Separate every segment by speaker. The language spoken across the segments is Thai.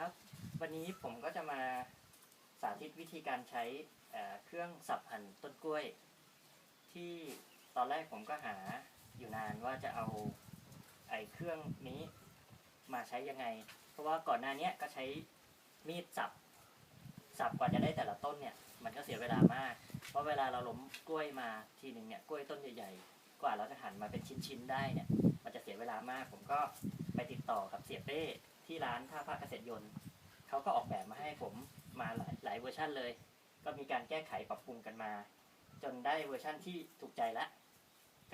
Speaker 1: ครับ วันนี้ผมก็จะมาสาธิตวิธีการใช้เครื่องสับหั่นต้นกล้วย ที่ตอนแรกผมก็หาอยู่นานว่าจะเอาไอ้เครื่องนี้มาใช้ยังไง เพราะว่าก่อนหน้านี้ก็ใช้มีดสับ สับกว่าจะได้แต่ละต้นเนี่ย มันก็เสียเวลามาก เพราะเวลาเราล้มกล้วยมาทีหนึ่งเนี่ยกล้วยต้นใหญ่ๆ กว่าเราจะหั่นมาเป็นชิ้นๆได้เนี่ย มันจะเสียเวลามาก ผมก็ไปติดต่อกับเสียเป้ ที่ร้านท่าพระเกษตรยนต์เขาก็ออกแบบมาให้ผมมาหลายหลายเวอร์ชันเลย ก็มีการแก้ไขปรับปรุงกันมา จนได้เวอร์ชันที่ถูกใจละ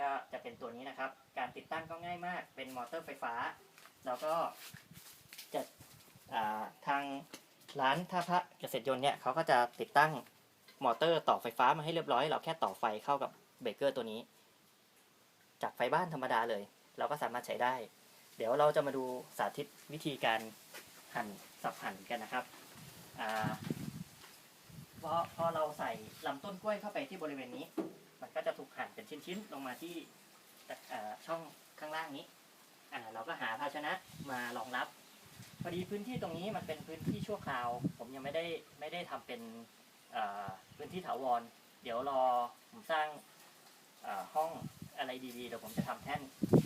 Speaker 1: ก็จะเป็นตัวนี้นะครับ การติดตั้งก็ง่ายมาก เป็นมอเตอร์ไฟฟ้า แล้วก็จะาทางร้านท่าพระเกษตรยนต์เนี่ยเขาก็จะติดตั้งมอเตอร์ต่อไฟฟ้ามาให้เรียบร้อย เราแค่ต่อไฟเข้ากับเบรกเกอร์ตัวนี้ จากไฟบ้านธรรมดาเลย เราก็สามารถใช้ได้ เดี๋ยวเราจะมาดูสาธิตวิธีการหั่นสับหั่นกันนะครับอ่าพอพอเราใส่ลำต้นกล้วยเข้าไปที่บริเวณนี้ มันก็จะถูกหั่นเป็นชิ้นๆลงมาที่ช่องข้างล่างนี้เราก็หาภาชนะมารองรับพอดีพื้นที่ตรงนี้มันเป็นพื้นที่ชั่วคราว ผมยังไม่ได้ไม่ได้ทำเป็นพื้นที่ถาวร เดี๋ยวรอผมสร้างห้องอะไรดีๆเดี๋ยวผมจะทำแท่น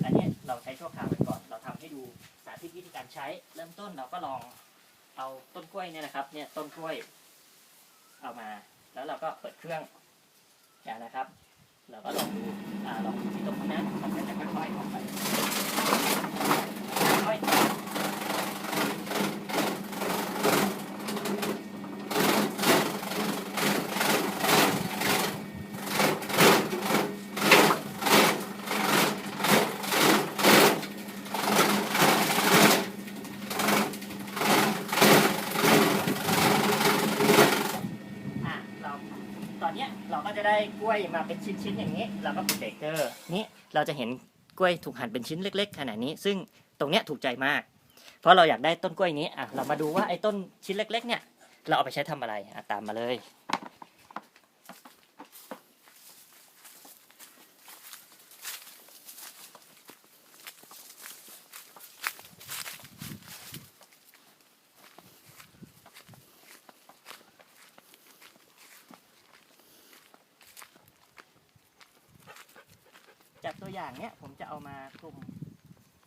Speaker 1: อันนี้เราใช้ชั่วคราวไว้ก่อน ให้ดูสาธิตวิธีการใช้ เริ่มต้นเราก็ลองเอาต้นกล้วยเนี่ยนะครับ เนี่ยต้นกล้วย เอามา แล้วเราก็เปิดเครื่องอย่างนะครับ เราก็ลองดูอลองดูที่ตรงนั้นมันก็จะค่อยๆออกไปค่อยๆ อะเรา ตอนเนี้ยเราก็จะได้กล้วยมาเป็นชิ้นๆอย่างนี้ เราก็ปิดเบรกเกอร์นี่เราจะเห็นกล้วยถูกหั่นเป็นชิ้นเล็ก ๆ ขนาดนี้ ซึ่งตรงเนี้ยถูกใจมาก เพราะเราอยากได้ต้นกล้วยนี้อะเรามาดูว่าไอ้ต้นชิ้นเล็ก ๆ เนี่ยเราเอาไปใช้ทำอะไรอะตามมาเลย ตัวอย่างเนี้ยผมจะเอามากลุ่ม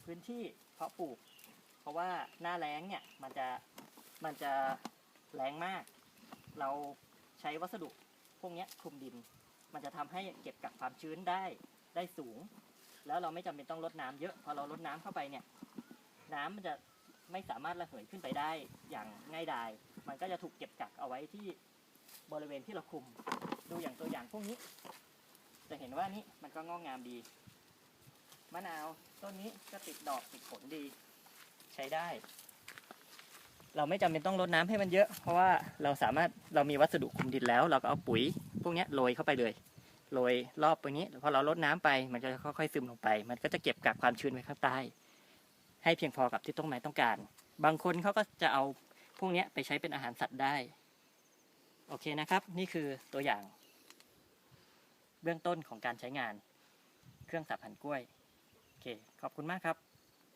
Speaker 1: พื้นที่เพาะปลูก เพราะว่าหน้าแล้งเนี่ยมันจะมันจะแรงมาก เราใช้วัสดุพวกเนี้ยคลุมดิน มันจะทำให้เก็บกักความชื้นได้ได้สูง แล้วเราไม่จำเป็นต้องลดน้ำเยอะ พอเราลดน้ำเข้าไปเนี่ย น้ำมันจะไม่สามารถระเหยขึ้นไปได้อย่างง่ายดาย มันก็จะถูกเก็บกักเอาไว้ที่บริเวณที่เราคุม ดูอย่างตัวอย่างพวกนี้ จะเห็นว่านี่มันก็งอกงามดี มะนาวต้นนี้ก็ติดดอกติดผลดี ใช้ได้ เราไม่จำเป็นต้องรดน้ำให้มันเยอะ เพราะว่าเราสามารถเรามีวัสดุคุมดินแล้ว เราก็เอาปุ๋ย พวกนี้โรยเข้าไปเลยโรยรอบตรงนี้พอเราลดน้ำไป มันจะค่อยๆซึมลงไป มันก็จะเก็บกักความชื้นไว้ข้างใต้ ให้เพียงพอกับที่ต้นไม้ต้องการ บางคนเขาก็จะเอาพวกนี้ไปใช้เป็นอาหารสัตว์ได้ โอเคนะครับ นี่คือตัวอย่าง เบื้องต้นของการใช้งาน เครื่องสับหั่นกล้วยโอเคขอบคุณมากครับ